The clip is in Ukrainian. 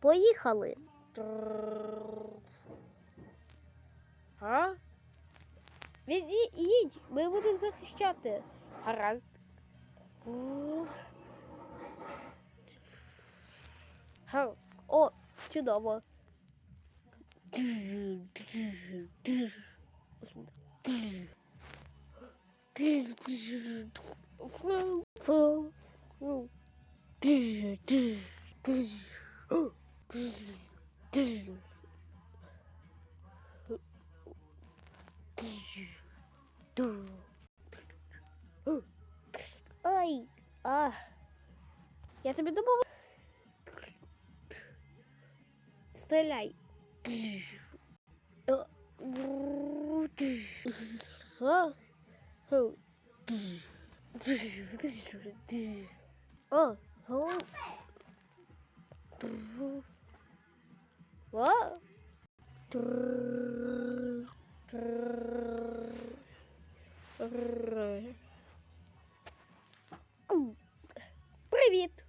Поїхали. А? Відійдь, ми будемо захищати. Гаразд. Га- О, чудово. Ой, а. Я тобі допоможу. Стріляй. О. О. О. Привіт.